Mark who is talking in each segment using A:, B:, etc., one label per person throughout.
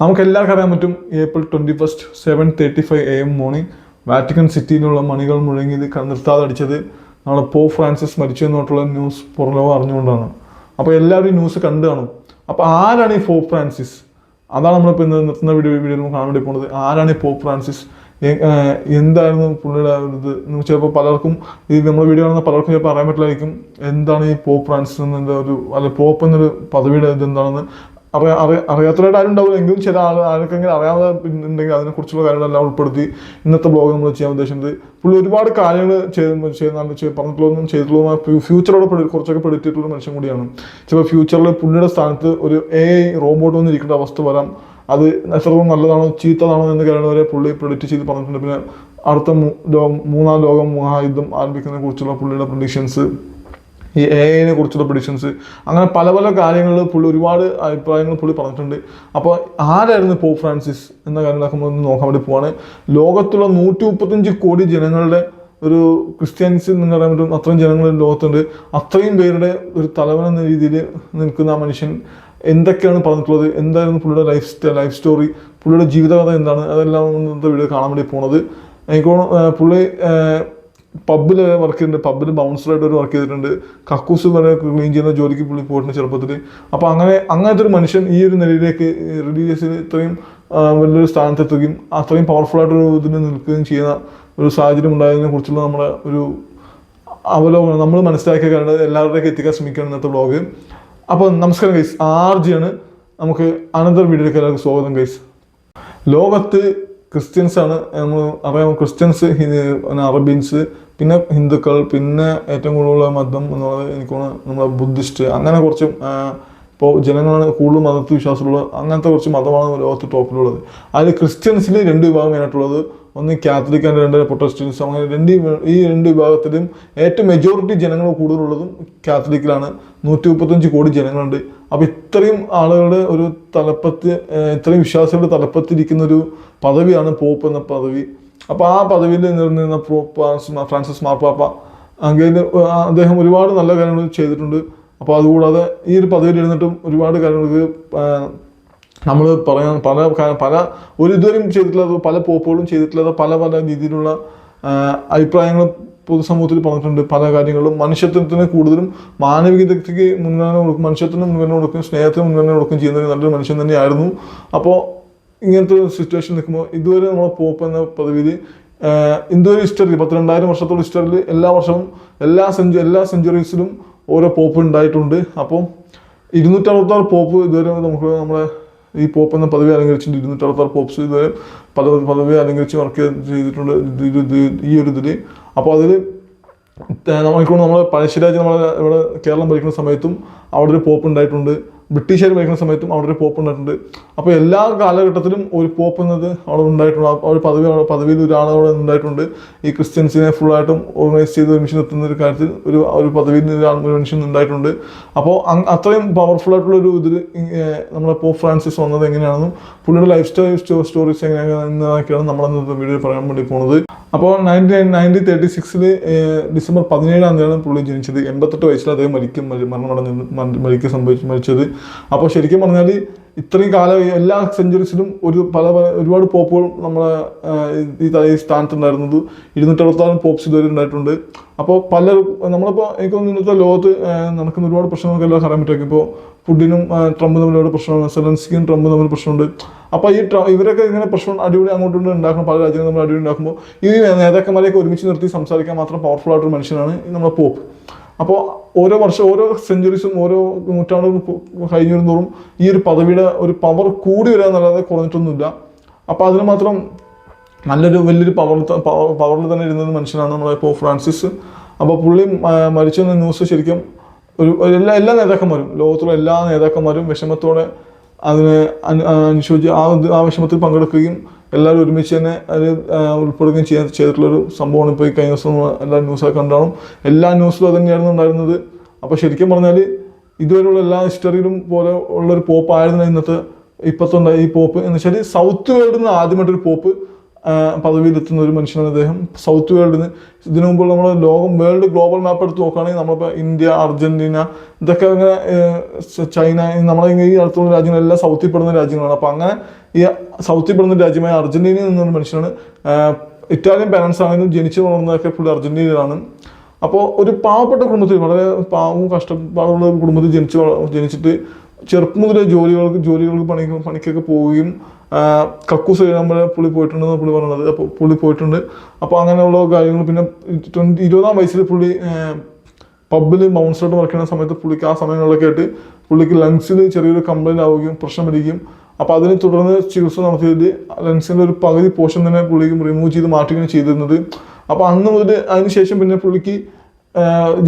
A: നമുക്ക് എല്ലാവർക്കും അറിയാൻ പറ്റും April twenty first seven thirty five A M morning Vatican സിറ്റിയിലുള്ള മണികൾ മുഴങ്ങിയത് നിർത്താതെ അടിച്ചത് നമ്മുടെ പോ ഫ്രാൻസിസ് മരിച്ചു എന്നോട്ടുള്ള ന്യൂസ് പുറലോകം അറിഞ്ഞുകൊണ്ടാണ്. അപ്പോൾ എല്ലാവരും ന്യൂസ് കണ്ടു കാണും. അപ്പോൾ ആരാണ് ഈ പോ ഫ്രാൻസിസ് അതാണ് നമ്മളിപ്പോൾ ഇന്ന് നിർത്തുന്ന വീഡിയോ വീഡിയോ നമുക്ക് കാണാൻ വേണ്ടി പോകുന്നത്. ആരാണ് ഈ പോ ഫ്രാൻസിസ് എന്തായിരുന്നു പുള്ളിയുടെ ഇത്? ചിലപ്പോൾ പലർക്കും ഈ നമ്മൾ വീഡിയോ കാണുന്ന പലർക്കും ചിലപ്പോൾ അറിയാൻ പറ്റില്ലായിരിക്കും. എന്താണ് ഈ പോപ്പ് ഫ്രാൻസിസ് എന്നതിന്റെ ഒരു പോപ്പ് എന്നൊരു പദവിയുടെ ഇത് എന്താണെന്ന് അറിയാ അറിയാ അറിയാത്തവരായിട്ട് ആരും ഉണ്ടാവില്ല. എങ്കിലും ചില ആൾ ആർക്കെങ്കിലും അറിയാതെ ഉണ്ടെങ്കിൽ അതിനെക്കുറിച്ചുള്ള കാര്യങ്ങളെല്ലാം ഉൾപ്പെടുത്തി ഇന്നത്തെ ബ്ലോഗ് നമ്മൾ ചെയ്യാൻ ഉദ്ദേശിക്കുന്നത്. പുള്ളി ഒരുപാട് കാര്യങ്ങൾ ചെയ്യുന്ന ചെയ്യുന്ന ചെയ്- പറഞ്ഞിട്ടുള്ളതും ചെയ്തിട്ടുള്ളതുമായ ഫ്യൂച്ചറോട് കുറച്ചൊക്കെ പെടുത്തിയിട്ടുള്ള മനുഷ്യൻ കൂടിയാണ്. ചിലപ്പോൾ ഫ്യൂച്ചറിൽ പുള്ളിയുടെ സ്ഥാനത്ത് ഒരു എ ഐ റോബോട്ട് വന്ന് ഇരിക്കേണ്ട അവസ്ഥ വരാം. അത് എത്രത്തോളം നല്ലതാണോ ചീത്തതാണോ എന്ന് കാര്യങ്ങൾ വരെ പുള്ളി പ്രൊഡിക്റ്റ് ചെയ്ത് പറഞ്ഞിട്ടുണ്ട്. പിന്നെ അടുത്ത മൂന്നാം ലോകം മഹായുദ്ധം ആരംഭിക്കുന്നതിനെ കുറിച്ചുള്ള പുള്ളിയുടെ പ്രൊഡിക്ഷൻസ് ഈ എ ഐനെ കുറിച്ചുള്ള പ്രഡിക്ഷൻസ് അങ്ങനെ പല പല കാര്യങ്ങൾ പുള്ളി ഒരുപാട് അഭിപ്രായങ്ങൾ പുള്ളി പറഞ്ഞിട്ടുണ്ട്. അപ്പോൾ ആരായിരുന്നു പോപ്പ് ഫ്രാൻസിസ് എന്ന കാര്യങ്ങളൊക്കെ നമ്മൾ ഒന്ന് നോക്കാൻ വേണ്ടി പോവാണ്. ലോകത്തുള്ള നൂറ്റി മുപ്പത്തഞ്ച് കോടി ജനങ്ങളുടെ ഒരു ക്രിസ്ത്യൻസ് എന്ന് പറയാൻ പറ്റും അത്രയും ജനങ്ങൾ ലോകത്തുണ്ട്. അത്രയും പേരുടെ ഒരു തലവൻ എന്ന രീതിയിൽ നിൽക്കുന്ന ആ മനുഷ്യൻ എന്തൊക്കെയാണ് പറഞ്ഞിട്ടുള്ളത്? എന്തായിരുന്നു പുള്ളിയുടെ ലൈഫ് സ്റ്റൈൽ ലൈഫ് സ്റ്റോറി പുള്ളിയുടെ ജീവിതകഥ എന്താണ്? അതെല്ലാം ഇന്നത്തെ വീഡിയോ കാണാൻ വേണ്ടി പോണത്. എനിക്ക് പുള്ളി പബ്ബിൽ വർക്ക് ചെയ്തിട്ടുണ്ട്. പബ്ബിൽ ബൗൺസറായിട്ട് ഒരു വർക്ക് ചെയ്തിട്ടുണ്ട്. കക്കൂസ് വരെ ക്ലീൻ ചെയ്യുന്ന ജോലിക്ക് പുള്ളി പോയിട്ടുണ്ട് ചെറുപ്പത്തിൽ അപ്പോൾ അങ്ങനെ അങ്ങനത്തെ ഒരു മനുഷ്യൻ ഈ ഒരു നിലയിലേക്ക് റിലീജിയസിൽ ഇത്രയും വലിയൊരു സ്ഥാനത്തെത്തുകയും അത്രയും പവർഫുൾ ആയിട്ടൊരു ഇതിന് നിൽക്കുകയും ചെയ്യുന്ന ഒരു സാഹചര്യം ഉണ്ടായതിനെ കുറിച്ചുള്ള നമ്മുടെ ഒരു അവലോകനം നമ്മൾ മനസ്സിലാക്കിയ കാരണം എല്ലാവരുടെയൊക്കെ എത്തിക്കാൻ ശ്രമിക്കുകയാണ് ഇന്നത്തെ വ്ളോഗ് അപ്പോൾ നമസ്കാരം ഗൈസ് ആർ ജിയാണ് നമുക്ക് അനന്തർ വീഡിയോയിലേക്ക് എല്ലാവർക്കും സ്വാഗതം ഗൈസ് ലോകത്ത് ക്രിസ്ത്യൻസ് ആണ് നമ്മൾ അറിയാം. ക്രിസ്ത്യൻസ് പിന്നെ അറബീൻസ് പിന്നെ ഹിന്ദുക്കൾ പിന്നെ ഏറ്റവും കൂടുതലുള്ള മതം എന്നുള്ളത് എനിക്ക് തോന്നുന്നു നമ്മളെ ബുദ്ധിസ്റ്റ്. അങ്ങനെ കുറച്ച് ഇപ്പോൾ ജനങ്ങളാണ് കൂടുതൽ മതത്തിൽ വിശ്വാസമുള്ളത് അങ്ങനത്തെ കുറച്ച് മതമാണ് ലോകത്ത് ടോപ്പിലുള്ളത്. അതിൽ ക്രിസ്ത്യൻസിൽ രണ്ട് വിഭാഗം മെയിനായിട്ടുള്ളത്. ഒന്ന് കാത്തലിക് ആൻഡ് രണ്ട് പ്രൊട്ടസ്റ്റൻസ് അങ്ങനെ രണ്ട് ഈ- രണ്ട് വിഭാഗത്തിലും ഏറ്റവും മെജോറിറ്റി ജനങ്ങൾ കൂടുതലുള്ളതും കാത്തലിക്കിലാണ് നൂറ്റി മുപ്പത്തഞ്ച് കോടി ജനങ്ങളുണ്ട്. അപ്പോൾ ഇത്രയും ആളുകളുടെ ഒരു തലപ്പത്ത് ഇത്രയും വിശ്വാസികളുടെ തലപ്പത്തിരിക്കുന്ന ഒരു പദവിയാണ് പോപ്പ് എന്ന പദവി. അപ്പോൾ ആ പദവിയിൽ നിന്നിരുന്ന ഫ്രാൻസിസ് മാർപ്പാപ്പ അങ്ങനെ അദ്ദേഹം ഒരുപാട് നല്ല കാര്യങ്ങൾ ചെയ്തിട്ടുണ്ട്. അപ്പോൾ അതുകൂടാതെ ഈ ഒരു പദവിയിൽ ഇരുന്നിട്ടും ഒരുപാട് കാര്യങ്ങൾക്ക് നമ്മൾ പറയാൻ പല പല ഒരു ഇതുവരെയും ചെയ്തിട്ടുള്ളത് പല പോപ്പുകളും ചെയ്തിട്ടുള്ളത് പല പല രീതിയിലുള്ള അഭിപ്രായങ്ങൾ പൊതുസമൂഹത്തിൽ പറഞ്ഞിട്ടുണ്ട്. പല കാര്യങ്ങളും മനുഷ്യത്വത്തിന് കൂടുതലും മാനവികതയ്ക്ക് മുൻഗണന കൊടുക്കും മനുഷ്യത്തിന് മുൻഗണന കൊടുക്കും സ്നേഹത്തിന് മുൻഗണന കൊടുക്കും ചെയ്യുന്ന നല്ലൊരു മനുഷ്യൻ തന്നെയായിരുന്നു. അപ്പോൾ ഇങ്ങനത്തെ ഒരു സിറ്റുവേഷൻ നിൽക്കുമ്പോൾ ഇതുവരെ നമ്മളെ പോപ്പ് എന്ന പദവിയിൽ ഇന്ത്യയുടെ ഹിസ്റ്ററി പത്തിരണ്ടായിരം വർഷത്തോളം ഹിസ്റ്ററിയിൽ എല്ലാ വർഷവും എല്ലാ സെഞ്ചു എല്ലാ സെഞ്ചുറീസിലും ഓരോ പോപ്പ് ഉണ്ടായിട്ടുണ്ട്. അപ്പോൾ ഇരുന്നൂറ്ററുപത്താറ് പോപ്പ് ഇതുവരെ നമുക്ക് നമ്മുടെ ഈ പോപ്പ് എന്ന പദവി അലങ്കരിച്ചിട്ടുണ്ട് ഇരുന്നൂറ്ററുപത്താറ് പോപ്സ് ഇതുവരെ പല പദവി അലങ്കരിച്ച് വർക്ക് ചെയ്തിട്ടുണ്ട്. ഈ ഒരു ഇതിൽ അപ്പോൾ അതിൽ നമുക്ക് നമ്മൾ പഴശ്ശിരാജ് നമ്മളെ ഇവിടെ കേരളം ഭരിക്കുന്ന സമയത്തും അവിടെ ഒരു പോപ്പ് ഉണ്ടായിട്ടുണ്ട്. ബ്രിട്ടീഷുകാർ ഭരിക്കുന്ന സമയത്തും അവിടെ ഒരു പോപ്പ് ഉണ്ടായിട്ടുണ്ട്. അപ്പോൾ എല്ലാ കാലഘട്ടത്തിലും ഒരു പോപ്പ് എന്നത് അവിടെ ഉണ്ടായിട്ടുണ്ട്. ആ ഒരു പദവി പദവിയിൽ ഒരാൾ അവിടെ ഉണ്ടായിട്ടുണ്ട്. ഈ ക്രിസ്ത്യൻസിനെ ഫുള്ളായിട്ടും ഓർഗനൈസ് ചെയ്ത് ഒരു മിഷൻ എത്തുന്ന ഒരു കാര്യത്തിൽ ഒരു ഒരു പദവിയിൽ ഒരാൾ ഒരു മനുഷ്യൻ ഉണ്ടായിട്ടുണ്ട്. അപ്പോൾ അത്രയും പവർഫുൾ ആയിട്ടുള്ള ഒരു ഇതിൽ നമ്മുടെ പോപ്പ് ഫ്രാൻസിസ് വന്നത് എങ്ങനെയാണെന്നും പുള്ളിയുടെ ലൈഫ് സ്റ്റൈൽ സ്റ്റോറീസ് എങ്ങനെയാണെന്നൊക്കെയാണ് നമ്മൾ ഇന്നത്തെ വീഡിയോ പറയാൻ വേണ്ടി പോകുന്നത് അപ്പോൾ നയന്റീൻ നയന്റീൻ തേർട്ടി സിക്സിൽ ഡിസംബർ പതിനേഴാം തീയതിയാണ് പുള്ളി ജനിച്ചത്. എൺപത്തെട്ട് വയസ്സിൽ അദ്ദേഹം മരിക്കും മരി- മരണമടഞ്ഞ് മര- മരിക്കുക സംഭവിച്ചു മരിച്ചത്. അപ്പോൾ ശരിക്കും പറഞ്ഞാൽ ഇത്രയും കാലം എല്ലാ സെഞ്ചുറീസിലും ഒരു പല പല ഒരുപാട് പോപ്പുകൾ നമ്മളെ ഈ ഈ സ്ഥാനത്തുണ്ടായിരുന്നത്. ഇരുന്നൂറ്ററുപത്താറ് പോപ്സ് ഇതുവരെ ഉണ്ടായിട്ടുണ്ട്. അപ്പോൾ പല നമ്മളിപ്പോൾ എനിക്ക് ഇന്നത്തെ ലോകത്ത് നടക്കുന്ന ഒരുപാട് പ്രശ്നങ്ങളൊക്കെ എല്ലാം അറിയാൻ പറ്റും. ഇപ്പോൾ ആ, ട്രംപ് തമ്മിൽ ഒരുപാട് പ്രശ്നമാണ് സെലൻസ്കിയും ട്രംപ് തമ്മിൽ പ്രശ്നമുണ്ട്. അപ്പോൾ ഈ ഇവരൊക്കെ ഇങ്ങനെ പ്രശ്നം അടിപൊളി അങ്ങോട്ടും ഉണ്ടാക്കണം. പല രാജ്യങ്ങളും നമ്മൾ അടിപൊളി ഉണ്ടാക്കുമ്പോൾ ഈ നേതാക്കന്മാരെയൊക്കെ ഒരുമിച്ച് നിർത്തി സംസാരിക്കാൻ മാത്രം പവർഫുൾ ആയിട്ടൊരു മനുഷ്യനാണ് നമ്മുടെ പോപ്പ് അപ്പോൾ ഓരോ വർഷം ഓരോ സെഞ്ചുറീസും ഓരോ നൂറ്റാണ്ടുകൾ കഴിഞ്ഞു വരുന്നതോറും ഈ ഒരു പദവിയുടെ ഒരു പവർ കൂടി വരാന്നല്ലാതെ കുറഞ്ഞിട്ടൊന്നുമില്ല. അപ്പോൾ അതിന് മാത്രം നല്ലൊരു വലിയൊരു പവർ പവറിൽ തന്നെ ഇരുന്നത് മനുഷ്യനാണ് നമ്മളെ ഇപ്പോൾ ഫ്രാൻസിസ്. അപ്പോൾ പുള്ളി മരിച്ചെന്ന ന്യൂസ് ശരിക്കും ഒരു എല്ലാ എല്ലാ നേതാക്കന്മാരും ലോകത്തുള്ള എല്ലാ നേതാക്കന്മാരും വിഷമത്തോടെ അതിനെ അനു- അനുശോചി ആ ആ വിഷമത്തിൽ പങ്കെടുക്കുകയും എല്ലാവരും ഒരുമിച്ച് തന്നെ അത് ഉൾപ്പെടുകയും ചെയ്യാൻ ചെയ്തിട്ടുള്ളൊരു സംഭവമാണ് ഇപ്പോൾ ഈ കഴിഞ്ഞ ദിവസം എല്ലാ ന്യൂസൊക്കെ ഉണ്ടാവും എല്ലാ ന്യൂസിലും അത് തന്നെയായിരുന്നു ഉണ്ടായിരുന്നത്. അപ്പോൾ ശരിക്കും പറഞ്ഞാൽ ഇതുവരെയുള്ള എല്ലാ ഹിസ്റ്ററിയിലും പോലെ ഉള്ളൊരു പോപ്പ് ആയിരുന്നു ഇന്നത്തെ ഇപ്പത്തുണ്ട് ഈ പോപ്പ് എന്ന് വെച്ചാൽ സൗത്ത് വേൾഡിൽ നിന്ന് ആദ്യമായിട്ടൊരു പോപ്പ് പദവിയിലെത്തുന്ന ഒരു മനുഷ്യനാണ് അദ്ദേഹം. സൗത്ത് വേൾഡിൽ ഇതിനു മുമ്പ് നമ്മൾ ലോകം വേൾഡ് ഗ്ലോബൽ മാപ്പ് എടുത്ത് നോക്കുകയാണെങ്കിൽ നമ്മളിപ്പോൾ ഇന്ത്യ അർജന്റീന ഇതൊക്കെ അങ്ങനെ ചൈന നമ്മളെ ഈ അടുത്തുള്ള രാജ്യങ്ങളെല്ലാം സൗത്തിൽ പെടുന്ന രാജ്യങ്ങളാണ്. അപ്പോൾ അങ്ങനെ ഈ സൗത്തിൽ പെടുന്ന രാജ്യമായ അർജന്റീനയിൽ നിന്നൊരു മനുഷ്യനാണ്. ഇറ്റാലിയൻ പാരൻസ് ആണെങ്കിലും ജനിച്ചു വളർന്നതൊക്കെ പുള്ളി അർജന്റീനയിലാണ്. അപ്പോൾ ഒരു പാവപ്പെട്ട കുടുംബത്തിൽ വളരെ പാവവും കഷ്ടപ്പാടുള്ള കുടുംബത്തിൽ ജനിച്ച് ജനിച്ചിട്ട് ചെറുപ്പം മുതലേ ജോലികൾക്ക് ജോലികൾക്ക് പണി പണിക്കൊക്കെ പോവുകയും കക്കൂസ് കഴിയുമ്പോൾ പുള്ളി പോയിട്ടുണ്ടെന്ന് പുള്ളി പറഞ്ഞത്. അപ്പോൾ പുള്ളി പോയിട്ടുണ്ട്. അപ്പോൾ അങ്ങനെയുള്ള കാര്യങ്ങൾ പിന്നെ ട്വന്റി ഇരുപതാം വയസ്സിൽ പുള്ളി പബ്ബിൽ ബൗൺസറായിട്ട് വർക്ക് ചെയ്യുന്ന സമയത്ത് പുള്ളിക്ക് ആ സമയങ്ങളിലൊക്കെ ആയിട്ട് പുള്ളിക്ക് ലങ്സിൽ ചെറിയൊരു കംപ്ലൈന്റ് ആവുകയും പ്രശ്നം വരികയും അപ്പോൾ അതിനെ തുടർന്ന് ചികിത്സ നടത്തിയത് ലെൻസിന്റെ ഒരു പകുതി പോർഷൻ തന്നെ പുള്ളിക്ക് റിമൂവ് ചെയ്ത് മാറ്റുകയാണ് ചെയ്തിരുന്നത്. അപ്പോൾ അന്ന് മുതൽ അതിന് ശേഷം പിന്നെ പുള്ളിക്ക്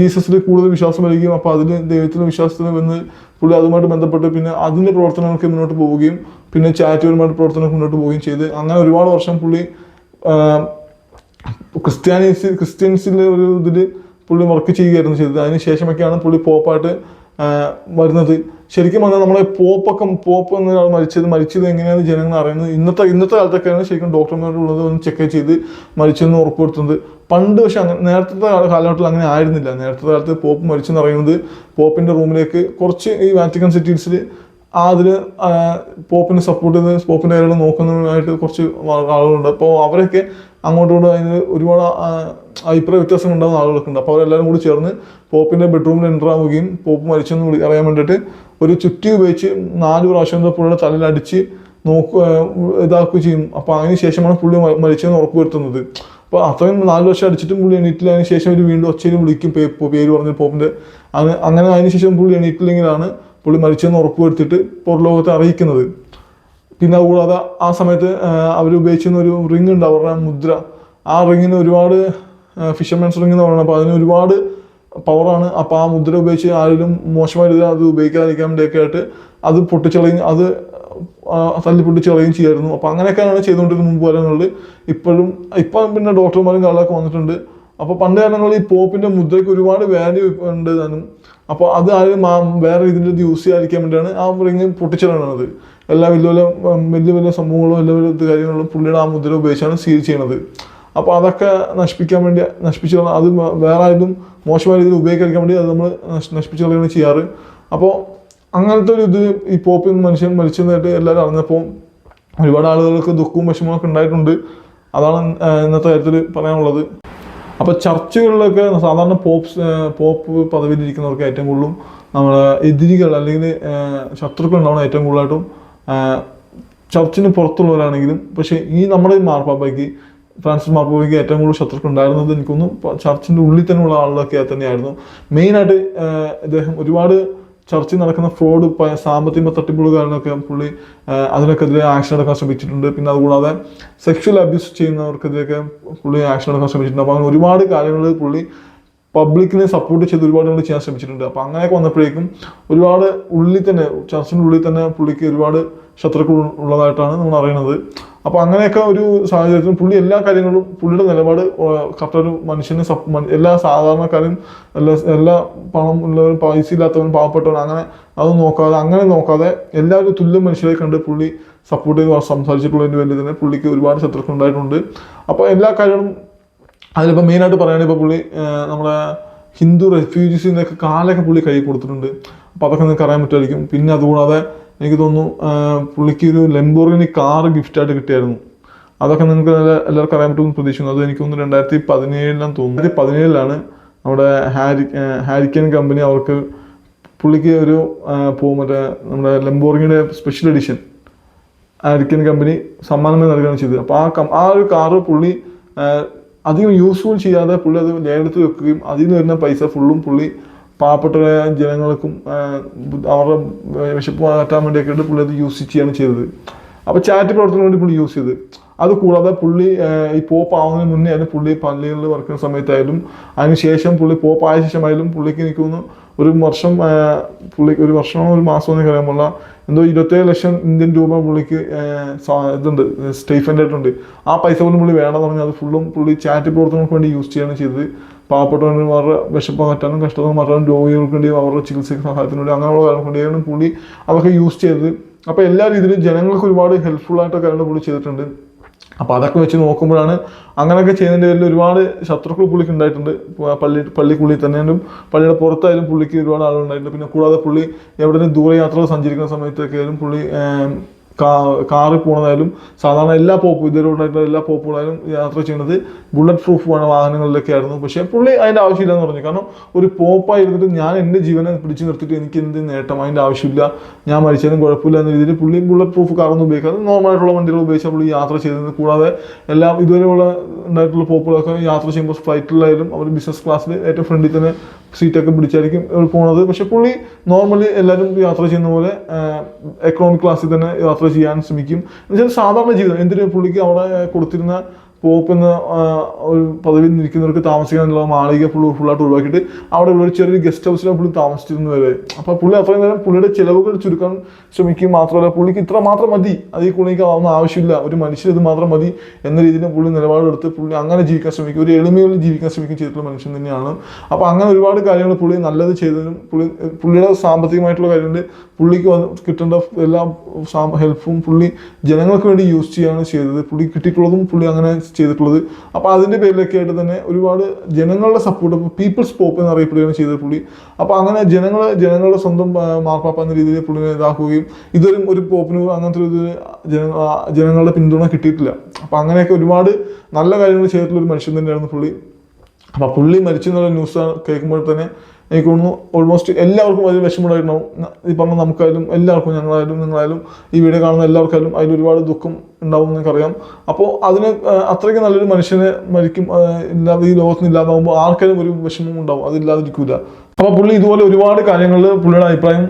A: ജീസസിൽ കൂടുതൽ വിശ്വാസം വരികയും അപ്പോൾ അതിന് ദൈവത്തിന്റെ വിശ്വാസത്തിന് വന്ന് പുള്ളി അതുമായിട്ട് ബന്ധപ്പെട്ട് പിന്നെ അതിന്റെ പ്രവർത്തനങ്ങൾക്ക് മുന്നോട്ട് പോവുകയും പിന്നെ ചാരിറ്റിപരമായിട്ട് പ്രവർത്തനങ്ങൾക്ക് മുന്നോട്ട് പോവുകയും ചെയ്ത് അങ്ങനെ ഒരുപാട് വർഷം പുള്ളി ക്രിസ്ത്യാനിസ് ക്രിസ്ത്യൻസിന്റെ ഒരു ഇതിൽ പുള്ളി വർക്ക് ചെയ്യുകയായിരുന്നു ചെയ്തത്. അതിന് ശേഷമൊക്കെയാണ് പുള്ളി പോപ്പായിട്ട് വരുന്നത്. ശരിക്കും പറഞ്ഞാൽ നമ്മളെ പോപ്പൊക്കെ പോപ്പ് എന്നൊരാൾ മരിച്ചത് മരിച്ചത് എങ്ങനെയാണ് ജനങ്ങൾ അറിയുന്നത് ഇന്നത്തെ ഇന്നത്തെ കാലത്തൊക്കെയാണ് ശരിക്കും ഡോക്ടർമാരുള്ളത് ഒന്ന് ചെക്ക് ചെയ്ത് മരിച്ചെന്ന് ഉറപ്പുവരുത്തുന്നത്. പണ്ട് പക്ഷെ അങ്ങനെ നേരത്തെ കാല- കാലഘട്ടത്തിൽ അങ്ങനെ ആയിരുന്നില്ല. നേരത്തെ കാലത്ത് പോപ്പ് മരിച്ചെന്ന് അറിയുന്നത് പോപ്പിന്റെ റൂമിലേക്ക് കുറച്ച് ഈ വാറ്റിക്കൻ സിറ്റീസിൽ അതിൽ പോപ്പിനെ സപ്പോർട്ട് ചെയ്ത് പോപ്പിന്റെ കാര്യങ്ങൾ നോക്കുന്നതിനായിട്ട് കുറച്ച് ആളുകളുണ്ട്. അപ്പോൾ അവരൊക്കെ അങ്ങോട്ടും ഇങ്ങോട്ടും അതിന് ഒരുപാട് അഭിപ്രായ വ്യത്യാസം ഉണ്ടാകുന്ന ആളുകളൊക്കെ ഉണ്ട്. അപ്പോൾ അവരെല്ലാവരും കൂടി ചേർന്ന് പോപ്പിന്റെ ബെഡ്റൂമിൽ എന്റർ ആവുകയും പോപ്പ് മരിച്ചെന്ന് വിളി- അറിയാൻ വേണ്ടിയിട്ട് ഒരു ചുറ്റി ഉപയോഗിച്ച് നാല് പ്രാവശ്യം എന്തോ പുള്ളിയുടെ തലയിലടിച്ച് നോക്കുക ഇതാക്കുകയും ചെയ്യും. അപ്പോൾ അതിന് ശേഷമാണ് പുള്ളി മരിച്ചതെന്ന് ഉറപ്പ് വരുത്തുന്നത്. അപ്പോൾ അത്രയും നാല് വർഷം അടിച്ചിട്ടും പുള്ളി എണീറ്റില്ല. അതിന് ശേഷം ഒരു വീണ്ടും ഒച്ചയിൽ വിളിക്കും പേര് പറഞ്ഞ പോപ്പിന്റെ. അങ്ങനെ അങ്ങനെ അതിന് ശേഷം പുള്ളി എണീറ്റില്ലെങ്കിലാണ് പുള്ളി മരിച്ചതെന്ന് ഉറപ്പ് വരുത്തിയിട്ട് പുറലോകത്തെ അറിയിക്കുന്നത്. പിന്നെ അതുകൂടാതെ ആ സമയത്ത് അവർ ഉപയോഗിച്ചിരുന്ന ഒരു റിങ് ഉണ്ട് അവരുടെ മുദ്ര. ആ റിങ്ങിന് ഒരുപാട് ഫിഷർമാൻസ് റിങ് എന്ന് പറയുന്നത്. അപ്പോൾ അതിന് ഒരുപാട് പവറാണ് അപ്പോൾ ആ മുദ്ര ഉപയോഗിച്ച് ആരെങ്കിലും മോശമായ രീതിയിൽ അത് ഉപയോഗിക്കാതിരിക്കാൻ വേണ്ടിയൊക്കെ ആയിട്ട് അത് പൊട്ടിച്ചളയും അത് തല്ലി പൊട്ടിച്ചളയും ചെയ്യായിരുന്നു. അപ്പോൾ അങ്ങനെയൊക്കെയാണ് ചെയ്തുകൊണ്ടിരുന്നത് മുമ്പ് കാലങ്ങളിൽ. ഇപ്പോഴും ഇപ്പം പിന്നെ ഡോക്ടർമാരും കാലൊക്കെ വന്നിട്ടുണ്ട്. അപ്പോൾ പണ്ട് കാലങ്ങളിൽ ഈ പോപ്പിന്റെ മുദ്രയ്ക്ക് ഒരുപാട് വാല്യൂ ഉണ്ട് താനും അപ്പോൾ അത് ആരും വേറെ രീതിയിൽ യൂസ് ചെയ്യാതിരിക്കാൻ വേണ്ടിയാണ് ആ റിങ് പൊട്ടിച്ചിടണത് എല്ലാ വലിയ വലിയ വലിയ വലിയ സംഭവങ്ങളും വലിയ വലിയ കാര്യങ്ങളും പുള്ളിയുടെ ആ മുദ്ര ഉപയോഗിച്ചാണ് സീൽ ചെയ്യണത്. അപ്പോൾ അതൊക്കെ നശിപ്പിക്കാൻ വേണ്ടി നശിപ്പിച്ച് അത് വേറെ ആരും മോശമായ രീതിയിൽ ഉപയോഗിക്കാൻ വേണ്ടി അത് നമ്മൾ നശിപ്പിച്ച് കളയാണ് ചെയ്യാറ്. അപ്പോൾ അങ്ങനത്തെ ഒരു ഇത് ഈ പോപ്പിൽ നിന്ന് മനുഷ്യൻ മരിച്ചതായിട്ട് എല്ലാവരും അറിഞ്ഞപ്പോൾ ഒരുപാട് ആളുകൾക്ക് ദുഃഖവും വിഷമവും ഉണ്ടായിട്ടുണ്ട്. അതാണ് ഇന്നത്തെ കാര്യത്തിൽ പറയാനുള്ളത്. അപ്പോൾ ചർച്ചുകളിലൊക്കെ സാധാരണ പോപ്സ് പോപ്പ് പദവിയിലിരിക്കുന്നവർക്ക് ഏറ്റവും കൂടുതലും നമ്മുടെ എതിരികൾ അല്ലെങ്കിൽ ശത്രുക്കൾ ഉണ്ടാവണം ഏറ്റവും കൂടുതലായിട്ടും ചർച്ചിന് പുറത്തുള്ളവരാണെങ്കിലും പക്ഷേ ഈ നമ്മുടെ മാർപ്പാപ്പയ്ക്ക് ഫ്രാൻസിസ് മാർപ്പാപ്പയ്ക്ക് ഏറ്റവും കൂടുതൽ ശത്രുക്കൾ ഉണ്ടായിരുന്നത് എനിക്കൊന്നും ചർച്ചിന്റെ ഉള്ളിൽ തന്നെയുള്ള ആളുകളൊക്കെ തന്നെയായിരുന്നു. മെയിനായിട്ട് അദ്ദേഹം ഒരുപാട് ചർച്ചിൽ നടക്കുന്ന ഫ്രോഡ് സാമ്പത്തിക തട്ടിപ്പുകൾ കാരണമൊക്കെ പുള്ളി അതിനൊക്കെതിരെ ആക്ഷൻ എടുക്കാൻ ശ്രമിച്ചിട്ടുണ്ട്. പിന്നെ അതുകൂടാതെ സെക്ഷൽ അബ്യൂസ് ചെയ്യുന്നവർക്കെതിരെയൊക്കെ പുള്ളി ആക്ഷൻ എടുക്കാൻ ശ്രമിച്ചിട്ടുണ്ട്. അപ്പോൾ അങ്ങനെ ഒരുപാട് കാര്യങ്ങൾ പുള്ളി പബ്ലിക്കിനെ സപ്പോർട്ട് ചെയ്ത് ഒരുപാട് നമ്മൾ ചെയ്യാൻ ശ്രമിച്ചിട്ടുണ്ട്. അപ്പോൾ അങ്ങനെയൊക്കെ വന്നപ്പോഴേക്കും ഒരുപാട് ഉള്ളിൽ തന്നെ ചർച്ചിന്റെ ഉള്ളിൽ തന്നെ പുള്ളിക്ക് ഒരുപാട് ശത്രുക്കൾ ഉള്ളതായിട്ടാണ് നമ്മൾ അറിയുന്നത് അപ്പോൾ അങ്ങനെയൊക്കെ ഒരു സാഹചര്യത്തിൽ പുള്ളി എല്ലാ കാര്യങ്ങളും പുള്ളിയുടെ നിലപാട് കറക്റ്റ് ഒരു മനുഷ്യന് എല്ലാ സാധാരണക്കാരും എല്ലാ എല്ലാ പണം ഉള്ളവരും പൈസ ഇല്ലാത്തവരും പാവപ്പെട്ടവരും അങ്ങനെ അത് നോക്കാതെ അങ്ങനെ നോക്കാതെ എല്ലാവരും തുല്യ മനുഷ്യരെ കണ്ട് പുള്ളി സപ്പോർട്ട് ചെയ്ത് സംസാരിച്ചിട്ടുള്ളതിന് വേണ്ടി തന്നെ പുള്ളിക്ക് ഒരുപാട് ശത്രുക്കൾ ഉണ്ടായിട്ടുണ്ട്. അപ്പോൾ എല്ലാ കാര്യങ്ങളും അതിലിപ്പോൾ മെയിനായിട്ട് പറയുകയാണെങ്കിൽ ഇപ്പോൾ പുള്ളി നമ്മളെ ഹിന്ദു റെഫ്യൂജീസിന്റെയൊക്കെ കാലൊക്കെ പുള്ളി കൈ കൊടുത്തിട്ടുണ്ട്. അപ്പോൾ അതൊക്കെ നിങ്ങൾക്ക് അറിയാൻ പറ്റുമായിരിക്കും. പിന്നെ അതുകൂടാതെ എനിക്ക് തോന്നുന്നു പുള്ളിക്ക് ഒരു ലംബോർഗിനി കാർ ഗിഫ്റ്റായിട്ട് കിട്ടിയായിരുന്നു. അതൊക്കെ നിങ്ങൾക്ക് എല്ലാവർക്കും അറിയാൻ പറ്റുമെന്ന് പ്രതീക്ഷിക്കുന്നു. അത് എനിക്ക് തോന്നുന്നു രണ്ടായിരത്തി പതിനേഴിലാണ് തോന്നുന്നു. രണ്ടായിരത്തി പതിനേഴിലാണ് നമ്മുടെ ഹാരി ഹാരിക്കൻ കമ്പനി അവർക്ക് പുള്ളിക്ക് ഒരു പോ മറ്റേ നമ്മുടെ ലെംബോർഗിയുടെ സ്പെഷ്യൽ എഡിഷൻ ഹാരിക്കൻ കമ്പനി സമ്മാനമായി നൽകുകയാണ് ചെയ്തത്. അപ്പോൾ ആ ആ ഒരു കാറ് പുള്ളി അധികം യൂസ്ഫുൾ ചെയ്യാതെ പുള്ളി അത് ലേലത്തിൽ വെക്കുകയും അതിൽ നിന്ന് വരുന്ന പൈസ ഫുള്ളും പുള്ളി പാവപ്പെട്ട ജനങ്ങൾക്കും അവരുടെ വിശപ്പ് മാറ്റാൻ വേണ്ടിയൊക്കെ പുള്ളി അത് യൂസ് ചെയ്യാണ് ചെയ്തത്. അപ്പോൾ ചാറ്റ് പ്രവർത്തനം വേണ്ടി പുള്ളി യൂസ് ചെയ്ത്. അത് കൂടാതെ പുള്ളി ഈ പോപ്പ് ആവുന്നതിന് മുന്നേ ആയാലും പുള്ളി പള്ളികളിൽ വർക്കുന്ന സമയത്തായാലും അതിനുശേഷം പുള്ളി പോപ്പ് ആയ ശേഷമായാലും പുള്ളിക്ക് നിൽക്കുന്നു ഒരു വർഷം പുള്ളി ഒരു വർഷമോ ഒരു മാസമോ എന്ന് കഴിയുമ്പോൾ എന്തോ ഇരുപത്തേഴ് ലക്ഷം ഇന്ത്യൻ രൂപ പുള്ളിക്ക് ഇതുണ്ട് സ്റ്റൈഫന്റ് ആയിട്ടുണ്ട്. ആ പൈസ പോലും പുള്ളി വേണമെന്ന് പറഞ്ഞാൽ അത് ഫുള്ളും പുള്ളി ചാറ്റ് പ്രവർത്തനങ്ങൾക്ക് വേണ്ടി യൂസ് ചെയ്യാണ് ചെയ്തത്. പാവപ്പെട്ടവന് അവരുടെ വിശപ്പ് മാറ്റാനും കഷ്ടത മാറ്റാനും രോഗികൾക്ക് വേണ്ടി അവരുടെ ചികിത്സയ്ക്ക് സഹായത്തിന് വേണ്ടി അങ്ങനെയുള്ള വേണ്ടിയാണ് പുള്ളി അതൊക്കെ യൂസ് ചെയ്തത്. അപ്പോൾ എല്ലാ രീതിയിലും ജനങ്ങൾക്ക് ഒരുപാട് ഹെൽപ്ഫുൾ ആയിട്ടൊക്കെ കാര്യങ്ങൾ പുള്ളി ചെയ്തിട്ടുണ്ട്. അപ്പോൾ അതൊക്കെ വെച്ച് നോക്കുമ്പോഴാണ് അങ്ങനെയൊക്കെ ചെയ്യുന്നതിന്റെ പേരിൽ ഒരുപാട് ശത്രുക്കൾ പുള്ളിക്ക് ഉണ്ടായിട്ടുണ്ട്. പള്ളി പള്ളിക്കുള്ളിൽ തന്നെയാലും പള്ളിയുടെ പുറത്തായാലും പുള്ളിക്ക് ഒരുപാട് ഉണ്ടായിട്ടുണ്ട്. പിന്നെ കൂടാതെ പുള്ളി എവിടെയും ദൂരയാത്രകൾ സഞ്ചരിക്കുന്ന സമയത്തൊക്കെ ആയാലും പുള്ളി കാറിൽ പോകുന്നതായാലും സാധാരണ എല്ലാ പോപ്പും ഉണ്ടായിട്ടുള്ള എല്ലാ പോപ്പുകളായാലും യാത്ര ചെയ്യുന്നത് ബുള്ളറ്റ് പ്രൂഫ് വാഹനങ്ങളിലൊക്കെ ആയിരുന്നു പക്ഷേ പുള്ളി അതിന്റെ ആവശ്യമില്ല എന്ന് പറഞ്ഞു. കാരണം ഒരു പോപ്പായി ഇരുന്നിട്ട് ഞാൻ എന്റെ ജീവനെ പിടിച്ചു നിർത്തിയിട്ട് എനിക്ക് എന്ത് നേട്ടം? അതിന്റെ ആവശ്യമില്ല. ഞാൻ മരിച്ചാലും കുഴപ്പമില്ല എന്ന രീതിയിൽ പുള്ളി ബുള്ളറ്റ് പ്രൂഫ് കാറൊന്നും ഉപയോഗിക്കാതെ നോർമലായിട്ടുള്ള വണ്ടികൾ ഉപയോഗിച്ചാൽ പുള്ളി യാത്ര ചെയ്തത് കൂടാതെ എല്ലാം ഇതുവരെയുള്ള ഉണ്ടായിട്ടുള്ള പോപ്പുകളൊക്കെ യാത്ര ചെയ്യുമ്പോൾ ഫ്ലൈറ്റിലായാലും അവർ ബിസിനസ് ക്ലാസ്സിൽ ഏറ്റവും ഫ്രണ്ടിൽ തന്നെ സീറ്റൊക്കെ പിടിച്ചായിരിക്കും പോണത്. പക്ഷെ പുള്ളി നോർമലി എല്ലാവരും യാത്ര ചെയ്യുന്ന പോലെ എക്കണോമിക് ക്ലാസ്സിൽ തന്നെ യാത്ര ചെയ്യാൻ ശ്രമിക്കും. എന്നുവെച്ചാൽ സാധാരണ ജീവിതം. എന്തിനു പുള്ളിക്ക് അവിടെ കൊടുത്തിരുന്ന പോപ്പ് എന്ന ഒരു പദവിയിൽ നിൽക്കുന്നവർക്ക് താമസിക്കാനുള്ള മാളിക ഫുൾ ഫുള്ളായിട്ട് ഒഴിവാക്കിയിട്ട് അവിടെ ഒരു ചെറിയൊരു ഗസ്റ്റ് ഹൗസിലാണ് പുള്ളി താമസിച്ചിരുന്നു വരെ. അപ്പോൾ പുള്ളി അത്രയും നേരം പുള്ളിയുടെ ചിലവുകൾ ചുരുക്കാൻ ശ്രമിക്കും. മാത്രമല്ല പുള്ളിക്ക് ഇത്ര മാത്രം മതി. അത് ഈ പുള്ളിക്ക് ആവുന്ന ആവശ്യമില്ല. ഒരു മനുഷ്യർ ഇത് മാത്രം മതി എന്ന രീതിയിൽ പുള്ളി നിലപാടെടുത്ത് പുള്ളി അങ്ങനെ ജീവിക്കാൻ ശ്രമിക്കും. ഒരു എളിമയിൽ ജീവിക്കാൻ ശ്രമിക്കുകയും ചെയ്തിട്ടുള്ള മനുഷ്യൻ തന്നെയാണ്. അപ്പോൾ അങ്ങനെ ഒരുപാട് കാര്യങ്ങൾ പുള്ളി നല്ലത് ചെയ്തതിനും പുള്ളി പുള്ളിയുടെ സാമ്പത്തികമായിട്ടുള്ള കാര്യങ്ങൾ പുള്ളിക്ക് കിട്ടേണ്ട എല്ലാ ഹെൽപ്പും പുള്ളി ജനങ്ങൾക്ക് വേണ്ടി യൂസ് ചെയ്യാണ് ചെയ്തത്. പുള്ളി കിട്ടിയിട്ടുള്ളതും പുള്ളി അങ്ങനെ ചെയ്തിട്ടുള്ളത്. അപ്പോൾ അതിന്റെ പേരിലൊക്കെ ആയിട്ട് തന്നെ ഒരുപാട് ജനങ്ങളുടെ സപ്പോർട്ട് പീപ്പിൾസ് പോപ്പ് എന്ന് അറിയപ്പെടുകയാണ് ചെയ്തത് പുള്ളി. അപ്പോൾ അങ്ങനെ ജനങ്ങൾ ജനങ്ങളുടെ സ്വന്തം മാർപ്പാപ്പ എന്ന രീതിയിൽ പുള്ളിനെ ഇതാക്കുകയും ഇതുവരെ ഒരു പോപ്പിന് അങ്ങനത്തെ ഒരു ജനങ്ങളുടെ പിന്തുണ കിട്ടിയിട്ടില്ല. അപ്പോൾ അങ്ങനെയൊക്കെ ഒരുപാട് നല്ല കാര്യങ്ങൾ ചെയ്തിട്ടുള്ള ഒരു മനുഷ്യൻ തന്നെയായിരുന്നു പുള്ളി. അപ്പോൾ പുള്ളി മരിച്ചു എന്നുള്ള ന്യൂസ് കേൾക്കുമ്പോൾ തന്നെ എനിക്ക് തോന്നുന്നു ഓൾമോസ്റ്റ് എല്ലാവർക്കും അതിൽ വിഷമമുണ്ടായിട്ടുണ്ടാവും ഈ പറഞ്ഞ നമുക്കായാലും എല്ലാവർക്കും ഞങ്ങളായാലും നിങ്ങളായാലും ഈ വീഡിയോ കാണുന്ന എല്ലാവർക്കായാലും അതിൽ ഒരുപാട് ദുഃഖം ഉണ്ടാവും എന്ന് എനിക്കറിയാം. അപ്പോൾ അതിന് അത്രയ്ക്ക് നല്ലൊരു മനുഷ്യനെ മരിക്കും ഇല്ലാതെ ഈ ലോകത്തിന് ഇല്ലാതാവുമ്പോൾ ആർക്കാരും ഒരു വിഷമം ഉണ്ടാവും. അതില്ലാതിരിക്കില്ല അപ്പോൾ പുള്ളി ഇതുപോലെ ഒരുപാട് കാര്യങ്ങളിൽ പുള്ളിയുടെ അഭിപ്രായം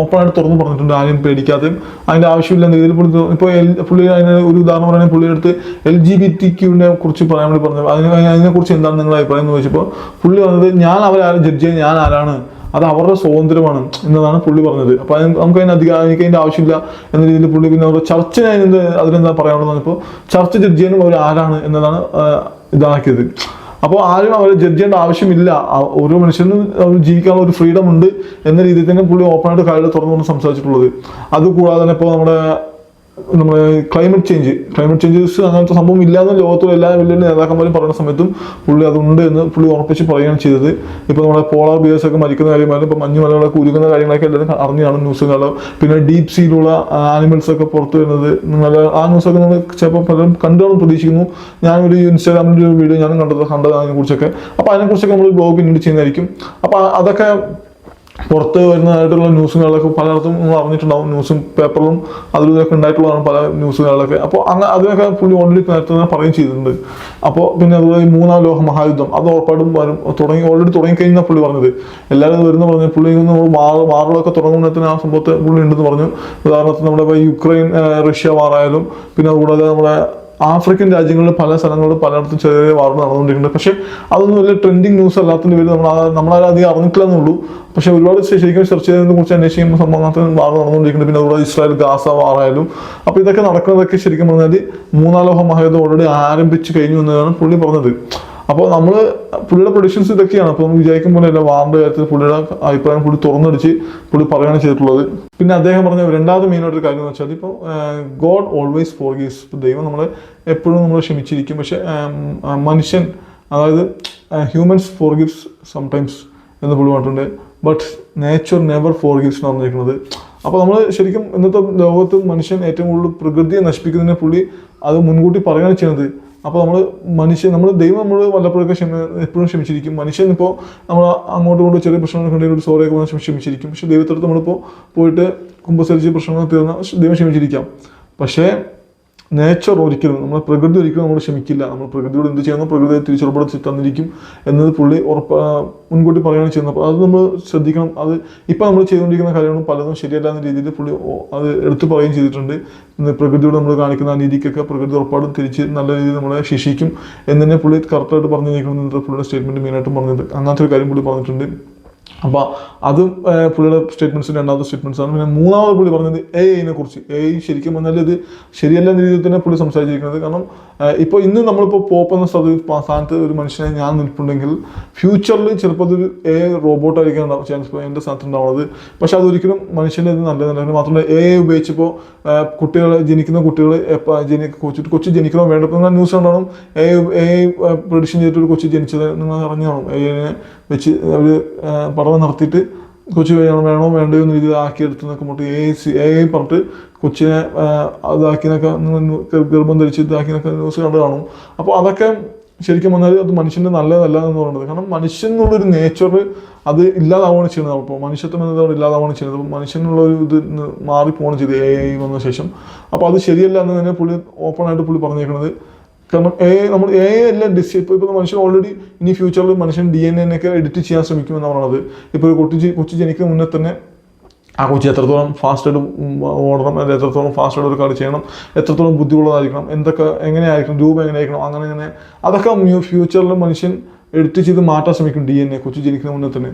A: ഓപ്പണായിട്ട് തുറന്നു പറഞ്ഞിട്ടുണ്ട്. ആരും പേടിക്കാതെയും. അതിന്റെ ആവശ്യമില്ല രീതിയിൽ പുള്ളി ഇപ്പോൾ എൽ പുള്ളി അതിന് ഒരു ഉദാഹരണം പറയുന്നത് പുള്ളിയുടെ അടുത്ത് എൽ ജി ബി ടി ക്യൂവിനെ കുറിച്ച് പറയാൻ വേണ്ടി പറഞ്ഞത്. അതിനെ അതിനെക്കുറിച്ച് എന്താണ് നിങ്ങളുടെ അഭിപ്രായം എന്ന് ചോദിച്ചപ്പോൾ പുള്ളി പറഞ്ഞത് ഞാൻ അവരാരും ജഡ്ജ് ചെയ്യാൻ ഞാൻ ആരാണ്? അത് അവരുടെ സ്വാതന്ത്ര്യമാണ് എന്നതാണ് പുള്ളി പറഞ്ഞത്. അപ്പൊ നമുക്ക് അതിന് അധികം എനിക്ക് അതിന്റെ ആവശ്യമില്ല എന്ന രീതിയിൽ പുള്ളി പിന്നെ അവരുടെ ചർച്ചിനെ അതിനെന്ത് അതിനെന്താ പറയാനുള്ളത് ഇപ്പോൾ ചർച്ച ജഡ്ജ് അവർ ആരാണ് എന്നതാണ് ഇതാക്കിയത്. അപ്പോൾ ആരും അവരെ ജഡ്ജ് ചെയ്യേണ്ട ആവശ്യമില്ല ഓരോ മനുഷ്യനും ജീവിക്കാനുള്ള ഒരു ഫ്രീഡം ഉണ്ട് എന്ന രീതിയിൽ തന്നെ പുള്ളി ഓപ്പണായിട്ട് കാര്യങ്ങൾ തുറന്നുകൊണ്ട് സംസാരിച്ചിട്ടുള്ളത്. അതുകൂടാതെ തന്നെ ഇപ്പോൾ നമ്മുടെ നമ്മുടെ ക്ലൈമറ്റ് ചേഞ്ച് ക്ലൈമറ്റ് ചേഞ്ചസ് അങ്ങനത്തെ സംഭവം ഇല്ലാന്ന് ലോകത്തുള്ള എല്ലാ വലിയ നേതാക്കന്മാരും പറയുന്ന സമയത്തും പുള്ളി അതുണ്ട് എന്ന് പുള്ളി ഉറപ്പിച്ച് പറയുകയാണ് ചെയ്തത്. ഇപ്പോൾ നമ്മുടെ പോളാർ ബിയേഴ്സ് ഒക്കെ മരിക്കുന്ന കാര്യമായാലും ഇപ്പോൾ മഞ്ഞുമലകളൊക്കെ ഉരുകുന്ന കാര്യങ്ങളൊക്കെ എല്ലാവരും അറിഞ്ഞാണ് ന്യൂസുകൾ പിന്നെ ഡീപ് സീയിലുള്ള ആനിമൽസ് ഒക്കെ പുറത്തു വരുന്നത്. നല്ല ആ ന്യൂസൊക്കെ നമ്മൾ ചിലപ്പോൾ പലരും കണ്ടുകൊണ്ട് പ്രതീക്ഷിക്കുന്നു. ഞാനൊരു ഇൻസ്റ്റാഗ്രാമിന്റെ ഒരു വീഡിയോ ഞാനും കണ്ടത് കണ്ടത് അതിനെക്കുറിച്ചൊക്കെ. അപ്പോൾ അതിനെക്കുറിച്ചൊക്കെ നമ്മൾ ബ്ലോഗ് പിന്നീട് ചെയ്യുന്നതായിരിക്കും. അപ്പോൾ അതൊക്കെ പുറത്ത് വരുന്നതായിട്ടുള്ള ന്യൂസുകളൊക്കെ പലയിടത്തും നമ്മൾ അറിഞ്ഞിട്ടുണ്ടാവും. ന്യൂസും പേപ്പറിലും അതിലും ഇതൊക്കെ ഉണ്ടായിട്ടുള്ളതാണ് പല ന്യൂസുകളിലൊക്കെ അപ്പോൾ അങ്ങനെ അതിനൊക്കെ പുള്ളി ഓൾറെഡി നേരത്തെ തന്നെ പറയുകയും ചെയ്തിട്ടുണ്ട്. അപ്പോൾ പിന്നെ അതുപോലെ ഈ മൂന്നാം ലോക മഹായുദ്ധം അത് ഉറപ്പായിട്ടും വരും. തുടങ്ങി ഓൾറെഡി തുടങ്ങിക്കഴിഞ്ഞാൽ പുള്ളി പറഞ്ഞത്. എല്ലാവരും വരുന്ന പറഞ്ഞു. പുള്ളി നമ്മൾ വാർ വാറുകളൊക്കെ തുടങ്ങുന്നതിന് ആ സംഭവത്തെ പുള്ളി ഉണ്ടെന്ന് പറഞ്ഞു. ഉദാഹരണത്തിന് നമ്മുടെ യുക്രൈൻ റഷ്യ വാറായാലും പിന്നെ അതുകൂടാതെ നമ്മുടെ ആഫ്രിക്കൻ രാജ്യങ്ങളിൽ പല സ്ഥലങ്ങളിലും പലയിടത്തും ചെറിയ ചെറിയ വാർത്ത നടന്നുകൊണ്ടിരിക്കുന്നത് പക്ഷേ അതൊന്നും വലിയ ട്രെൻഡിങ് ന്യൂസ് അല്ലാത്തതിന്റെ പേര് നമ്മൾ ആ- നമ്മളാരും അധികം അറിഞ്ഞിട്ടില്ല എന്നുള്ളൂ. പക്ഷേ ഒരുപാട് ശരിക്കും സെർച്ച് ചെയ്തതിനെ കുറിച്ച് അന്വേഷിക്കുമ്പോൾ സംഭവത്തിന് വാർത്ത നടന്നുകൊണ്ടിരിക്കുന്നത് പിന്നെ അതുപോലെ ഇസ്രായേൽ ഗാസ വാറായാലും അപ്പോൾ ഇതൊക്കെ നടക്കുന്നതൊക്കെ ശരിക്കും പറഞ്ഞാൽ മൂന്നാലോഹ മഹായുദ്ധം ഓൾറെഡി ആരംഭിച്ചു കഴിഞ്ഞു എന്നതാണ് പുള്ളി പറഞ്ഞത്. അപ്പോൾ നമ്മൾ പുള്ളിയുടെ പ്രൊഡിക്ഷൻസ് ഇതൊക്കെയാണ്. അപ്പോൾ നമ്മൾ വിചാരിക്കും പോലെ അല്ല വാറിന്റെ കാര്യത്തിൽ പുള്ളിയുടെ അഭിപ്രായം പുള്ളി തുറന്നടിച്ച് പുള്ളി പറയുകയാണ് ചെയ്തിട്ടുള്ളത്. പിന്നെ അദ്ദേഹം പറഞ്ഞ രണ്ടാമത് മെയിനായിട്ട് കാര്യം എന്ന് വെച്ചാൽ ഇപ്പോൾ ഗോഡ് ഓൾവേസ് ഫോർ ഗീസ് ദൈവം നമ്മളെ എപ്പോഴും നമ്മൾ ക്ഷമിച്ചിരിക്കും. പക്ഷെ മനുഷ്യൻ അതായത് ഹ്യൂമൻസ് ഫോർ ഗിഫ്റ്റ്സ് സംടൈംസ് എന്ന് പുള്ളി പറഞ്ഞിട്ടുണ്ട്. But nature never four gifts എന്ന് പറഞ്ഞിരിക്കുന്നത്. അപ്പോൾ നമ്മൾ ശരിക്കും ഇന്നത്തെ ലോകത്ത് മനുഷ്യൻ ഏറ്റവും കൂടുതൽ പ്രകൃതിയെ നശിപ്പിക്കുന്നതിനെ പുള്ളി അത് മുൻകൂട്ടി പറയുകയാണ് ചെയ്യുന്നത്. അപ്പോൾ നമ്മൾ മനുഷ്യൻ നമ്മൾ ദൈവം നമ്മൾ വല്ലപ്പോഴൊക്കെ ക്ഷമ എപ്പോഴും ക്ഷമിച്ചിരിക്കും. മനുഷ്യൻ ഇപ്പോൾ നമ്മൾ അങ്ങോട്ടും കൊണ്ട് ചെറിയ പ്രശ്നങ്ങൾ ഒരു സോറിയൊക്കെ വന്ന് ക്ഷമി- ക്ഷമിച്ചിരിക്കും. പക്ഷേ ദൈവത്തിനടുത്ത് നമ്മളിപ്പോൾ പോയിട്ട് കുമ്പസരിച്ച് പ്രശ്നങ്ങൾ തീർന്ന ദൈവം ക്ഷമിച്ചിരിക്കാം. പക്ഷേ നേച്ചർ ഒരിക്കലും നമ്മൾ പ്രകൃതി ഒരിക്കലും നമ്മൾ ക്ഷമിക്കില്ല. നമ്മൾ പ്രകൃതിയോട് എന്ത് ചെയ്യുന്നു? പ്രകൃതിയെ തിരിച്ചുറപ്പെടുത്തി തന്നിരിക്കും എന്നത് പുള്ളി ഉറപ്പ് മുൻകൂട്ടി പറയുകയാണ് ചെയ്യുന്നത്. അപ്പോൾ അത് നമ്മൾ ശ്രദ്ധിക്കണം. അത് ഇപ്പം നമ്മൾ ചെയ്തുകൊണ്ടിരിക്കുന്ന കാര്യങ്ങളും പലതും ശരിയല്ല എന്ന രീതിയിൽ പുള്ളി അത് എടുത്തു പറയുകയും ചെയ്തിട്ടുണ്ട്. പ്രകൃതിയോട് നമ്മൾ കാണിക്കുന്ന ആ രീതിക്കൊക്കെ പ്രകൃതി ഉറപ്പാടും തിരിച്ച് നല്ല രീതിയിൽ നമ്മളെ ശിക്ഷിക്കും എന്ന് തന്നെ പുള്ളി കറക്റ്റായിട്ട് പറഞ്ഞിരിക്കണം എന്നിട്ട് പുള്ളിയുടെ സ്റ്റേറ്റ്മെന്റ് മെയിനായിട്ടും പറഞ്ഞത് അങ്ങനത്തെ ഒരു കാര്യം പുള്ളി പറഞ്ഞിട്ടുണ്ട്. അപ്പോൾ അതും പുള്ളിയുടെ സ്റ്റേറ്റ്മെന്റ്സ് രണ്ടാമത്തെ സ്റ്റേറ്റ്മെന്റ്സ് ആണ്. പിന്നെ മൂന്നാമത് പുള്ളി പറഞ്ഞത് എ ഐനെ കുറിച്ച്. എ ഐ ശരിക്കും പറഞ്ഞാൽ ഇത് ശരിയല്ല എന്ന രീതിയിൽ തന്നെ പുള്ളി സംസാരിച്ചിരിക്കുന്നത്. കാരണം ഇപ്പോൾ ഇന്ന് നമ്മളിപ്പോൾ പോപ്പ് എന്ന സ്ഥാനത്ത് ഒരു മനുഷ്യനെ ഞാൻ നിൽപ്പുണ്ടെങ്കിൽ ഫ്യൂച്ചറിൽ ചിലപ്പോൾ അതൊരു എ റോബോട്ട് ആയിരിക്കാൻ ചാൻസ് എന്റെ സ്ഥാനത്ത് ഉണ്ടാവുന്നത്. പക്ഷെ അതൊരിക്കലും മനുഷ്യന്റെ ഇത് നല്ലതല്ല. നല്ല മാത്രമല്ല എ ഐ ഉപയോഗിച്ചപ്പോൾ കുട്ടികൾ ജനിക്കുന്ന കുട്ടികൾ ജനി കൊച്ചു കൊച്ചു ജനിക്കണോ വേണ്ടപ്പോൾ ന്യൂസ് കണ്ടാണ്. എ എ പ്രൊഡിഷൻ ചെയ്തിട്ട് ഒരു കൊച്ചു ജനിച്ചത് അറിഞ്ഞു കാണും എ ഐനെ വെച്ച് അവർ പഠനം നടത്തിയിട്ട് കൊച്ചു വേണം വേണോ വേണ്ടയോ എന്ന് രീതിയിൽ ആക്കിയെടുത്ത് നോക്കുമ്പോൾ എ സി എ ഐ പറഞ്ഞിട്ട് കൊച്ചിനെ നിന്ന് ഗർഭം ധരിച്ച് ഇതാക്കിനൊക്കെ ന്യൂസ് കണ്ടു കാണും. അപ്പോൾ അതൊക്കെ ശരിക്കും പറഞ്ഞാൽ അത് മനുഷ്യന്റെ നല്ലതല്ല എന്ന് പറയുന്നത്. കാരണം മനുഷ്യൻ എന്നുള്ളൊരു നേച്ചർ അത് ഇല്ലാതാവുകയാണ് ചെയ്യുന്നത്. അപ്പോൾ മനുഷ്യത്വം എന്നത് ഇല്ലാതാവുകയാണ് ചെയ്യുന്നത്. അപ്പോൾ മനുഷ്യനുള്ള ഒരു ഇത് മാറിപ്പോകണം ചെയ്ത് എ ഐ വന്ന ശേഷം. അപ്പോൾ അത് ശരിയല്ല എന്ന് തന്നെ പുള്ളി ഓപ്പണായിട്ട് പുള്ളി പറഞ്ഞേക്കുന്നത് കാരണം എ നമ്മൾ എ എല്ലാം ഡിസ് ഇപ്പോൾ ഇപ്പോൾ മനുഷ്യൻ ഓൾറെഡി ഇനി ഫ്യൂച്ചറിൽ മനുഷ്യൻ ഡി എൻ എനൊക്കെ എഡിറ്റ് ചെയ്യാൻ ശ്രമിക്കുമെന്നാണ് പറയുന്നത് ഇപ്പോൾ ഒരു കൊച്ചു കൊച്ചു ജനിക്കുന്ന മുന്നേ തന്നെ ആ കൊച്ചി എത്രത്തോളം ഫാസ്റ്റായിട്ട് ഓടണം അല്ലെങ്കിൽ എത്രത്തോളം ഫാസ്റ്റായിട്ട് ഒരു കളി ചെയ്യണം എത്രത്തോളം ബുദ്ധിയുള്ളതായിരിക്കണം എന്തൊക്കെ എങ്ങനെയായിരിക്കണം രൂപം എങ്ങനെയായിരിക്കണം അങ്ങനെ അങ്ങനെ അതൊക്കെ ഫ്യൂച്ചറിൽ മനുഷ്യൻ എഡിറ്റ് ചെയ്ത് മാറ്റാൻ ശ്രമിക്കും ഡി എൻ എ കൊച്ചു ജനിക്കുന്ന മുന്നേ തന്നെ.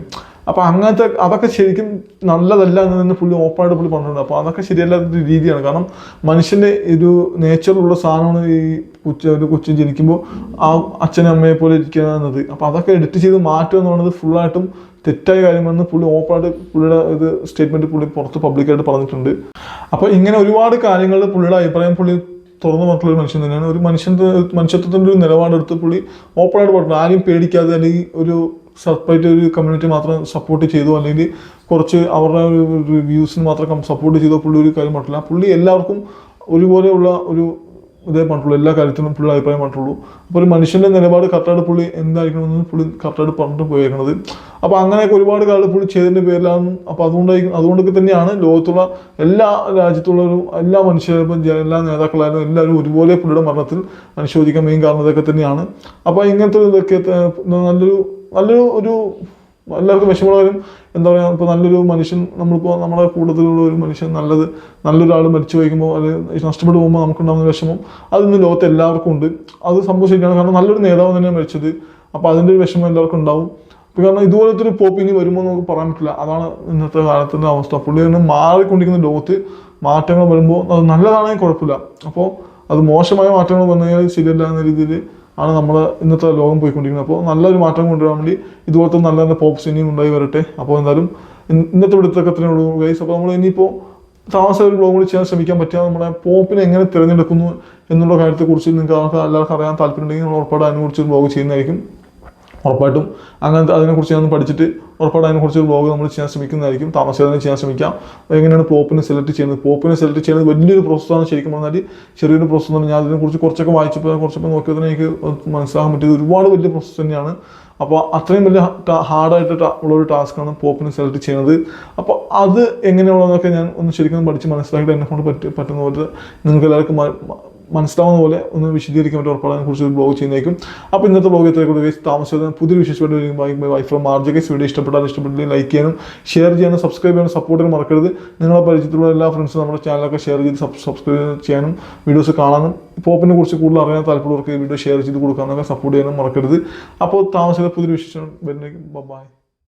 A: അപ്പോൾ അങ്ങനത്തെ അതൊക്കെ ശരിക്കും നല്ലതല്ല എന്ന് തന്നെ പുള്ളി ഓപ്പണായിട്ട് പുള്ളി പറഞ്ഞിട്ടുണ്ട്. അപ്പോൾ അതൊക്കെ ശരിയല്ലാത്ത രീതിയാണ്. കാരണം മനുഷ്യന്റെ ഒരു നേച്ചറിലുള്ള സാധനമാണ് ഈ കൊച്ചു ഒരു കൊച്ചു ജനിക്കുമ്പോൾ ആ അച്ഛനും അമ്മയെ പോലെ ഇരിക്കുക എന്നത്. അപ്പോൾ അതൊക്കെ എഡിറ്റ് ചെയ്ത് മാറ്റുക എന്ന് പറയുന്നത് ഫുള്ളായിട്ടും തെറ്റായ കാര്യമെന്ന് പുള്ളി ഓപ്പണായിട്ട് പുള്ളിയുടെ ഇത് സ്റ്റേറ്റ്മെന്റ് പുള്ളി പുറത്ത് പബ്ലിക്കായിട്ട് പറഞ്ഞിട്ടുണ്ട്. അപ്പോൾ ഇങ്ങനെ ഒരുപാട് കാര്യങ്ങൾ പുള്ളിയുടെ അഭിപ്രായം പുള്ളി തുറന്നു പറഞ്ഞിട്ടുള്ള ഒരു മനുഷ്യൻ തന്നെയാണ്. ഒരു മനുഷ്യന്റെ മനുഷ്യത്വത്തിന്റെ ഒരു നിലപാടെടുത്ത് പുള്ളി ഓപ്പണായിട്ട് പറഞ്ഞു ആരെയും പേടിക്കാതെ അല്ലെങ്കിൽ ഒരു സെപ്പറേറ്റ് ഒരു കമ്മ്യൂണിറ്റി മാത്രം സപ്പോർട്ട് ചെയ്തു അല്ലെങ്കിൽ കുറച്ച് അവരുടെ ഒരു വ്യൂസിന് മാത്രം സപ്പോർട്ട് ചെയ്തോ പുള്ളി ഒരു കാര്യം പറ്റില്ല പുള്ളി എല്ലാവർക്കും ഒരുപോലെയുള്ള ഒരു ഇതേ പറഞ്ഞിട്ടുള്ളൂ. എല്ലാ കാര്യത്തിനും പുള്ളി അഭിപ്രായം പറഞ്ഞിട്ടുള്ളൂ. അപ്പോൾ ഒരു മനുഷ്യന്റെ നിലപാട് കറക്റ്റായിട്ട് പുള്ളി എന്തായിരിക്കണമെന്ന് പുള്ളി കറക്റ്റായിട്ട് പറഞ്ഞിട്ട് പോയേക്കുന്നത് അപ്പോൾ അങ്ങനെയൊക്കെ ഒരുപാട് കാലം പുള്ളി ചെയ്തതിന്റെ പേരിലാണ്. അപ്പോൾ അതുകൊണ്ടായിരിക്കും അതുകൊണ്ടൊക്കെ തന്നെയാണ് ലോകത്തുള്ള എല്ലാ രാജ്യത്തുള്ളവരും എല്ലാ മനുഷ്യരും ഇപ്പം എല്ലാ നേതാക്കളായാലും എല്ലാവരും ഒരുപോലെ പുള്ളിയുടെ മരണത്തിൽ അനുശോചിക്കാൻ മെയിൻ കാരണം ഇതൊക്കെ തന്നെയാണ്. അപ്പോൾ ഇങ്ങനത്തെ ഇതൊക്കെ നല്ലൊരു നല്ലൊരു ഒരു എല്ലാവർക്കും വിഷമമുള്ളവരും എന്താ പറയുക ഇപ്പോൾ നല്ലൊരു മനുഷ്യൻ നമ്മളിപ്പോൾ നമ്മുടെ കൂട്ടത്തിലുള്ള ഒരു മനുഷ്യൻ നല്ലത് നല്ലൊരാൾ മരിച്ചു വയ്ക്കുമ്പോൾ അല്ലെങ്കിൽ നഷ്ടപ്പെട്ടു പോകുമ്പോൾ നമുക്കുണ്ടാകുന്ന വിഷമം അതിന്ന് ലോകത്ത് എല്ലാവർക്കും ഉണ്ട്. അത് സംഭവിച്ചിരിക്കുകയാണ്. കാരണം നല്ലൊരു നേതാവ് തന്നെയാണ് മരിച്ചത്. അപ്പോൾ അതിന്റെ ഒരു വിഷമം എല്ലാവർക്കും ഉണ്ടാവും. കാരണം ഇതുപോലത്തെ ഒരു പോപ്പ് ഇനി എന്ന് നമുക്ക് പറയാൻ പറ്റില്ല. അതാണ് ഇന്നത്തെ കാലത്തിന്റെ അവസ്ഥ. പുള്ളി തന്നെ മാറിക്കൊണ്ടിരിക്കുന്ന ലോകത്ത് മാറ്റങ്ങൾ വരുമ്പോൾ അത് നല്ലതാണെങ്കിൽ കുഴപ്പമില്ല. അപ്പോൾ അത് മോശമായ മാറ്റങ്ങൾ വന്നു കഴിഞ്ഞാൽ ശരിയല്ല എന്ന രീതിയിൽ ആണ് നമ്മൾ ഇന്നത്തെ ലോകം പോയിക്കൊണ്ടിരിക്കുന്നത്. അപ്പോൾ നല്ലൊരു മാറ്റം കൊണ്ടുവരാൻ വേണ്ടി ഇതുപോലത്തെ നല്ല നല്ല പോപ്പ് സിനിമയും ഉണ്ടായി വരട്ടെ. അപ്പോൾ എന്തായാലും ഇന്നത്തെ ഇവിടുത്തെ ഉള്ളൂ ഗൈസ് അപ്പോൾ നമ്മൾ ഇനിയിപ്പോൾ താമസം ഒരു ബ്ലോഗ് കൂടി ചെയ്യാൻ ശ്രമിക്കാൻ പറ്റുക നമ്മുടെ പോപ്പിനെ എങ്ങനെ തിരഞ്ഞെടുക്കുന്നു എന്നുള്ള കാര്യത്തെക്കുറിച്ച് നിങ്ങൾക്ക് എല്ലാവർക്കും അറിയാൻ താല്പര്യമുണ്ടെങ്കിൽ നമ്മൾ ഉറപ്പായിട്ട് അതിനെക്കുറിച്ച് ബ്ലോഗ് ചെയ്യുന്നതായിരിക്കും. ഉറപ്പായിട്ടും അങ്ങനത്തെ അതിനെക്കുറിച്ച് ഞാൻ പഠിച്ചിട്ട് ഉറപ്പായിട്ടും അതിനെക്കുറിച്ച് ഒരു ബ്ലോഗ് നമ്മൾ ചെയ്യാൻ ശ്രമിക്കുന്നതായിരിക്കും. താമസിയാതെ ചെയ്യാൻ ശ്രമിക്കാം. എങ്ങനെയാണ് പോപ്പിനെ സെലക്ട് ചെയ്യുന്നത്? പോപ്പിനെ സെലക്ട് ചെയ്യുന്നത് വലിയൊരു പ്രോസസ്സാണ് ശരിക്കും പറഞ്ഞാൽ ചെറിയൊരു പ്രോസസ്സ് തന്നെ ഞാൻ അതിനെക്കുറിച്ച് കുറച്ചൊക്കെ വായിച്ചപ്പോൾ കുറച്ചൊക്കെ നോക്കിയതിന് എനിക്ക് മനസ്സിലാക്കാൻ പറ്റിയത് ഒരുപാട് വലിയ പ്രോസസ്സ് തന്നെയാണ്. അപ്പോൾ അത്രയും വലിയ ഹാർഡായിട്ട് ഉള്ള ഒരു ടാസ്ക്കാണ് പോപ്പിനെ സെലക്ട് ചെയ്യുന്നത്. അപ്പോൾ അത് എങ്ങനെയുള്ളതെന്നൊക്കെ ഞാൻ ഒന്ന് ശരിക്കും പഠിച്ച് മനസ്സിലാക്കിയിട്ട് എന്നെക്കൊണ്ട് പറ്റി പറ്റുന്ന പോലെ നിങ്ങൾക്ക് എല്ലാവർക്കും മനസ്സിലാവുന്ന പോലെ ഒന്ന് വിശദീകരിക്കാൻ പറ്റും ഉറപ്പാണ്. കുറിച്ച് ബ്ലോഗ് ചെയ്യുന്നതായിരിക്കും. അപ്പോൾ ഇന്നത്തെ ബ്ലോഗ് എത്രയൊക്കെ താമസിച്ചത് പുതിയ വിശേഷമായിട്ട് ബൈ വൈഫ് ഫ്രം മാർജകേസ് വീഡിയോ ഇഷ്ടപ്പെട്ടാൽ ഇഷ്ടപ്പെട്ടില്ലെങ്കിൽ ലൈക്ക് ചെയ്യാനും ഷെയർ ചെയ്യാനും സബ്സ്ക്രൈബ് ചെയ്യാനും സപ്പോർട്ടിന് മറക്കരുത്. നിങ്ങളെ പരിചയത്തിലുള്ള എല്ലാ ഫ്രണ്ട്സും നമ്മുടെ ചാനലൊക്കെ ഷെയർ ചെയ്ത് സബ്സ്ക്രൈബ് ചെയ്യാനും വീഡിയോസ് കാണാനും പോപ്പിനെ കുറിച്ച് കൂടുതൽ അറിയാൻ താല്പര്യമുള്ളവർക്ക് വീഡിയോ ഷെയർ ചെയ്ത് കൊടുക്കാനൊക്കെ സപ്പോർട്ട് ചെയ്യാനും മറക്കരുത്. അപ്പോൾ താമസിച്ചത് പുതിയ വിശേഷം വരുന്നേക്കും ബൈ